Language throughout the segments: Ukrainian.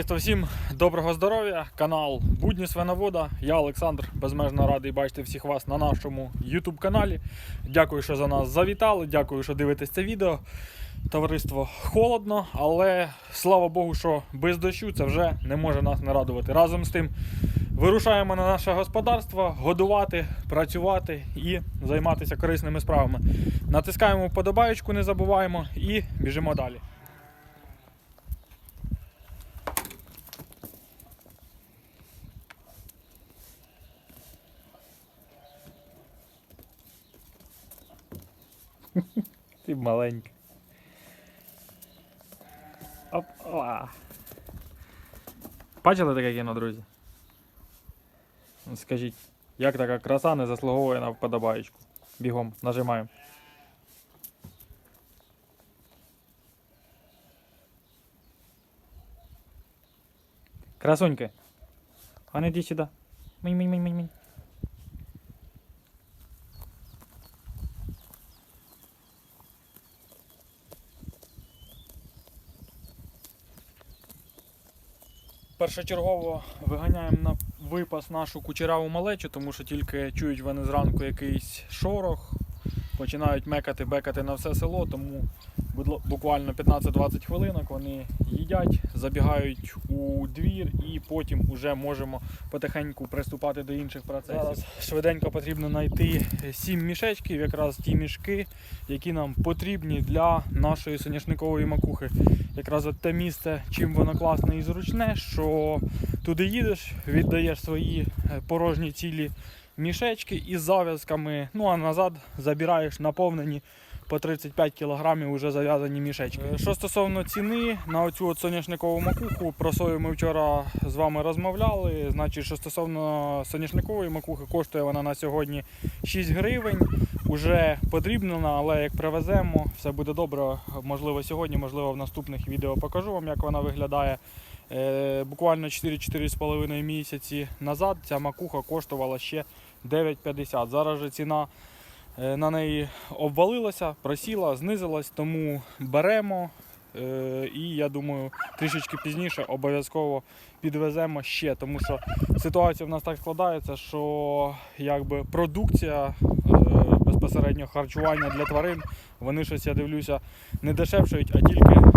Товариство, всім доброго здоров'я! Канал Будні Свиновода. Я Олександр безмежно радий бачити всіх вас на нашому YouTube каналі. Дякую, що за нас завітали. Дякую, що дивитесь це відео. Товариство холодно, але слава Богу, що без дощу це вже не може нас не радувати. Разом з тим вирушаємо на наше господарство, годувати, працювати і займатися корисними справами. Натискаємо вподобаєчку, не забуваємо і біжимо далі. Ти маленький. Опа. Бачили таке кіно, друзі? Ну, Скажіть, як така краса не заслуговує на вподобаєчку? Бігом, нажимаємо. Красуньки. А не йди сюди. Минь, Першочергово виганяємо на випас нашу кучераву малечу, тому що тільки чують вони зранку якийсь шорох, починають мекати, бекати на все село, тому буквально 15-20 хвилинок вони їдять, забігають у двір і потім вже можемо потихеньку приступати до інших процесів. Зараз швиденько потрібно знайти 7 мішечків, якраз ті мішки, які нам потрібні для нашої соняшникової макухи. Якраз от те місце, чим воно класне і зручне, що туди їдеш, віддаєш свої е, порожні цілі мішечки із зав'язками, ну а назад забираєш наповнені по 35 кг вже зав'язані мішечки. Е, Що стосовно ціни на оцю от соняшникову макуху, про сою ми вчора з вами розмовляли. Значить, що стосовно соняшникової макухи, коштує вона на сьогодні 6 гривень. Уже подрібнена, але як привеземо, все буде добре. Можливо, сьогодні, можливо, в наступних відео покажу вам, як вона виглядає. Е, буквально 4-4,5 місяці назад ця макуха коштувала ще 9,50. Зараз же ціна на неї обвалилася, просіла, знизилась, тому беремо. Е, І я думаю, трішечки пізніше обов'язково підвеземо ще, тому що ситуація в нас так складається, що якби продукція е, безпосередньо харчування для тварин, вони щось, я дивлюся, не дешевшають, а тільки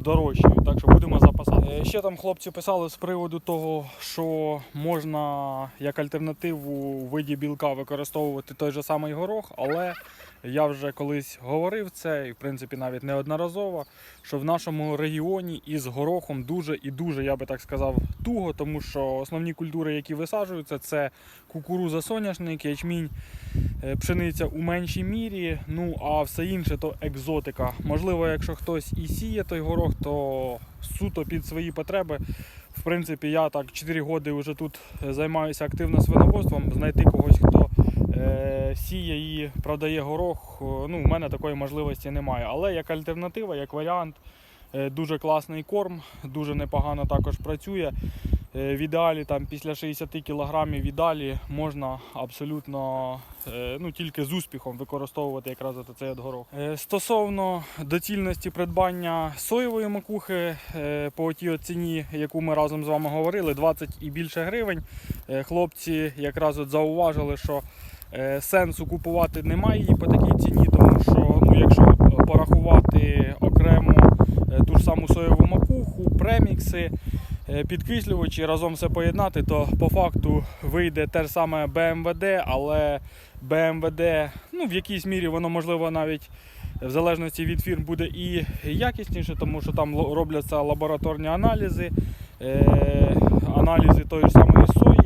дорожчають. Так що будемо запасати. Е, Ще там хлопці писали з приводу того, що можна як альтернативу у виді білка використовувати той же самий горох, але я вже колись говорив це, і в принципі навіть неодноразово, що в нашому регіоні із горохом дуже і дуже, я би так сказав, туго, тому що основні культури, які висаджуються, це кукуруза, соняшник, ячмінь, е, пшениця у меншій мірі. Ну а все інше то екзотика. Можливо, якщо хтось і сіє той горох, то суто під свої потреби. В принципі, я так 4 роки вже тут е, займаюся активно свиноводством. Знайти когось, хто сіє і продає горох, ну, у мене такої можливості немає. Але як альтернатива, як варіант, е, дуже класний корм, дуже непогано також працює. Е, В ідеалі там після 60 кг в ідеалі можна абсолютно е, ну, тільки з успіхом використовувати якраз цей горох. Е, Стосовно доцільності придбання соєвої макухи е, по тій ціні, яку ми разом з вами говорили, 20 і більше гривень. Е, Хлопці якраз от зауважили, що е, сенсу купувати немає її по такій ціні, тому що ну, якщо е, порахувати окремо е, ту ж саму соєву макуху, премікси, е, підкислювачі, разом все поєднати, то по факту вийде те ж саме БМВД, але БМВД ну, в якійсь мірі воно можливо навіть в залежності від фірм буде і якісніше, тому що там робляться лабораторні аналізи, е, аналізи тої ж самої сої,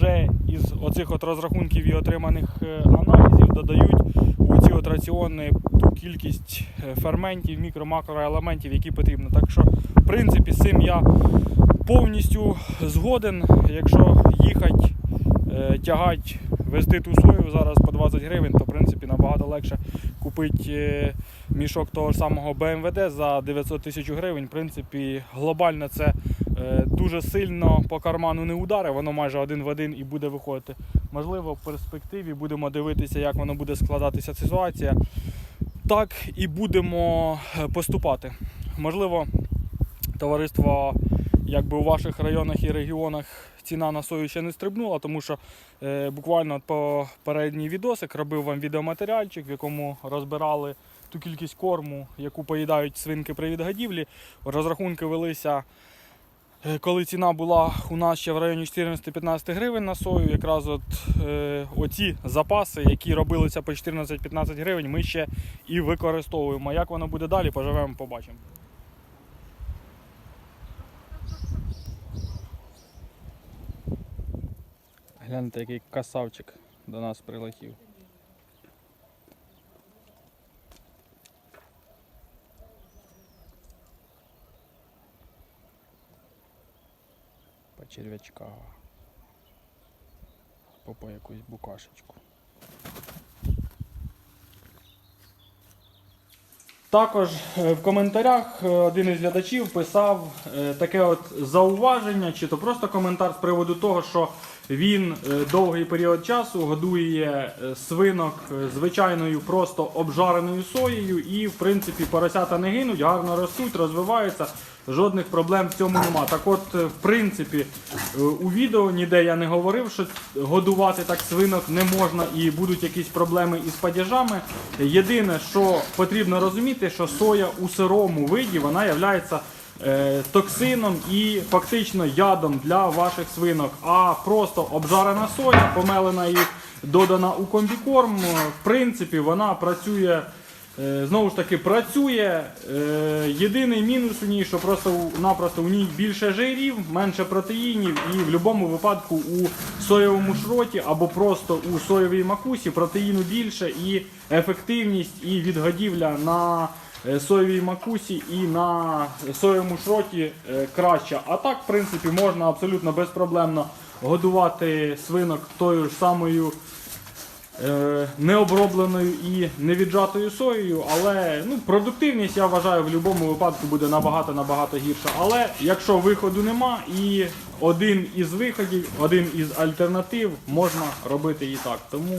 вже із оцих от розрахунків і отриманих е, аналізів додають у ці от раціони ту кількість е, ферментів, мікро-макроелементів, які потрібно. Так що, в принципі, з цим я повністю згоден. Якщо їхати, е, тягати, везти ту сою зараз по 20 гривень, то в принципі набагато легше купити мішок того ж самого БМВД за 900 тисяч гривень. В принципі, глобально це дуже сильно по карману не удари, воно майже один в один і буде виходити. Можливо, в перспективі будемо дивитися, як воно буде складатися ситуація. Так і будемо е, поступати. Можливо, Товариство, якби у ваших районах і регіонах ціна на сою ще не стрибнула, тому що е, буквально попередній відосик робив вам відеоматеріальчик, в якому розбирали ту кількість корму, яку поїдають свинки при відгодівлі. Розрахунки велися, е, коли ціна була у нас ще в районі 14-15 гривень на сою. Якраз от е, оці запаси, які робилися по 14-15 гривень, ми ще і використовуємо. Як воно буде далі, поживемо, побачимо. Гляньте, який красавчик до нас прилетів. Черв'ячка. Попа по якусь букашечку. Також е, в коментарях е, один із глядачів писав е, таке от зауваження, чи то просто коментар з приводу того, що він е, довгий період часу годує е, свинок е, звичайною просто обжареною соєю, і в принципі поросята не гинуть, гарно ростуть, розвиваються. Жодних проблем в цьому нема. Так от, в принципі, у відео ніде я не говорив, що годувати так свинок не можна і будуть якісь проблеми із падяжами. Єдине, що потрібно розуміти, що соя у сирому виді вона е, токсином і фактично ядом для ваших свинок. А просто обжарена соя, помелена і додана у комбікорм, е, в принципі, вона працює. Е, Знову ж таки, працює. Е, Єдиний мінус у ній, що просто у- ній більше жирів, менше протеїнів, і в будь-якому випадку у соєвому шроті або просто у соєвій макусі протеїну більше і ефективність і відгодівля на е, соєвій макусі і на соєвому шроті е, краща. А так, в принципі, можна абсолютно безпроблемно годувати свинок тою ж самою е, необробленою і невіджатою соєю, але ну, продуктивність, я вважаю, в будь-якому випадку буде набагато-набагато гірша. Але якщо виходу нема і один із виходів, один із альтернатив можна робити і так. Тому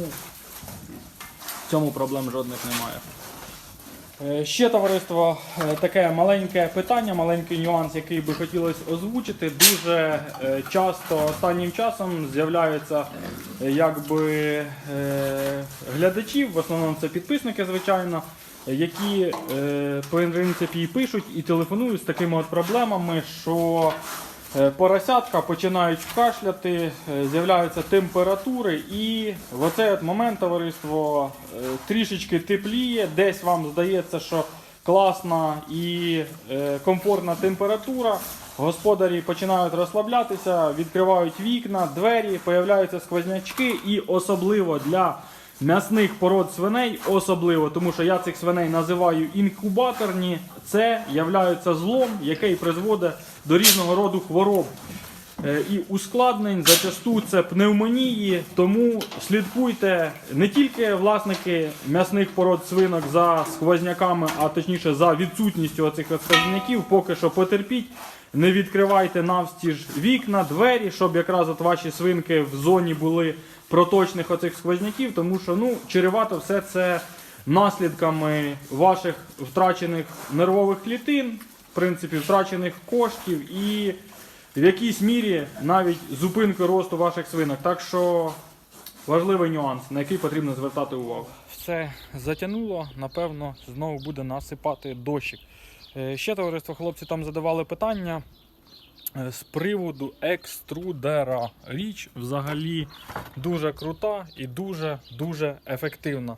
в цьому проблем жодних немає. Е, Ще товариство, е, таке маленьке питання, маленький нюанс, який би хотілося озвучити. Дуже е, часто останнім часом з'являються якби глядачів, в основному це підписники, звичайно, які по принципі пишуть і телефонують з такими от проблемами, що Поросятка починають кашляти, е, з'являються температури, і в оцей от момент товариство е, трішечки тепліє, десь вам здається, що класна і е, комфортна температура. Господарі починають розслаблятися, відкривають вікна, двері, появляються сквознячки, і особливо для м'ясних пород свиней, особливо, тому що я цих свиней називаю інкубаторні, це являється злом, який призводить до різного роду хвороб. Е, І ускладнень зачасту це пневмонії, тому слідкуйте не тільки власники м'ясних пород свинок за сквозняками, а точніше за відсутністю оцих от сквозняків, поки що потерпіть. Не відкривайте навстіж вікна, двері, щоб якраз от ваші свинки в зоні були проточних оцих сквозняків, тому що ну, чревато все це наслідками ваших втрачених нервових клітин, в принципі, втрачених коштів і в якійсь мірі навіть зупинки росту ваших свинок. Так що важливий нюанс, на який потрібно звертати увагу. Все затягнуло, напевно, знову буде насипати дощик. Е, Ще товариство, хлопці там задавали питання з приводу екструдера. Річ взагалі дуже крута і дуже-дуже ефективна.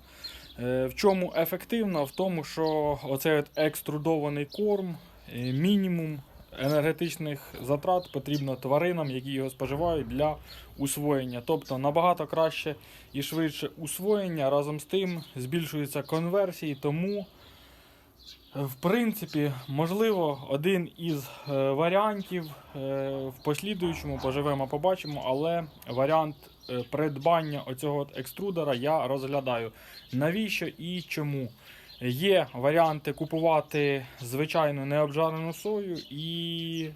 Е, В чому ефективна? В тому, що оцей от екструдований корм, е, мінімум енергетичних затрат потрібно тваринам, які його споживають для усвоєння. Тобто набагато краще і швидше усвоєння, разом з тим збільшуються конверсії, тому. В принципі, можливо, один із е, варіантів е, в послідуючому поживемо, побачимо, але варіант е, придбання оцього екструдера я розглядаю. Навіщо і чому? Є варіанти купувати звичайну необжарену сою, і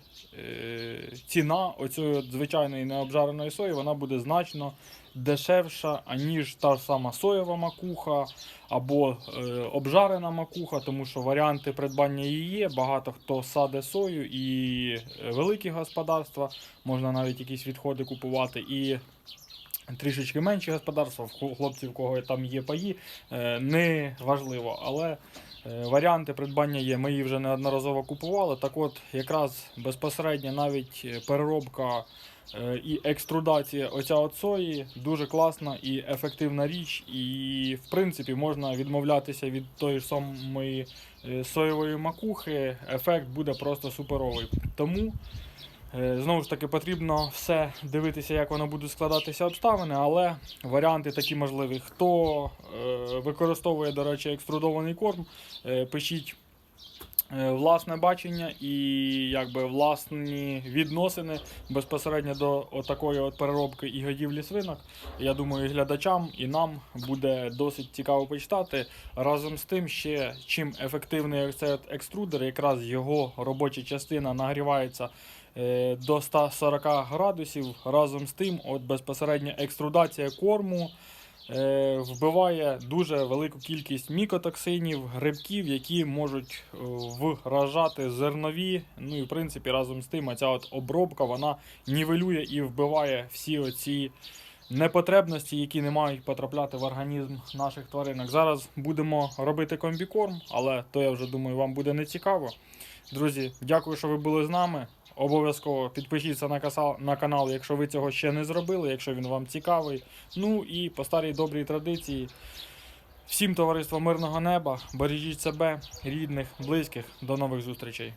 ціна оцієї звичайної необжареної сої вона буде значно дешевша, аніж та сама соєва макуха або е, обжарена макуха, тому що варіанти придбання її є. Багато хто саде сою і е, великі господарства, можна навіть якісь відходи купувати. І трішечки менші господарства, в хлопців, кого там є паї, е, не важливо. Але варіанти придбання є. Ми її вже неодноразово купували. Так от, якраз безпосередньо навіть е, переробка е, і екструдація оця сої дуже класна і ефективна річ. І в принципі можна відмовлятися від тої ж самої е, соєвої макухи. Ефект буде просто суперовий. Тому. Е, Знову ж таки, потрібно все дивитися, як воно буде складатися обставини, але варіанти такі можливі. Хто е, використовує, до речі, екструдований корм, е, пишіть власне бачення і якби власні відносини безпосередньо до отакої от переробки і годівлі свинок. Я думаю, і глядачам і нам буде досить цікаво почитати. Разом з тим, ще чим ефективний цей екструдер, якраз його робоча частина нагрівається е, до 140 градусів. Разом з тим, от безпосередньо екструдація корму е, вбиває дуже велику кількість мікотоксинів, грибків, які можуть е, вражати зернові. Ну і в принципі разом з тим, ця от обробка вона нівелює і вбиває всі оці. Непотребності, які не мають потрапляти в організм наших тваринок. Зараз будемо робити комбікорм, але то я вже думаю, вам буде не цікаво. Друзі, дякую, що ви були з нами. Обов'язково підпишіться на, на канал, якщо ви цього ще не зробили, якщо він вам цікавий. Ну і по старій добрій традиції. Всім товариство мирного неба, бережіть себе, рідних, близьких. До нових зустрічей.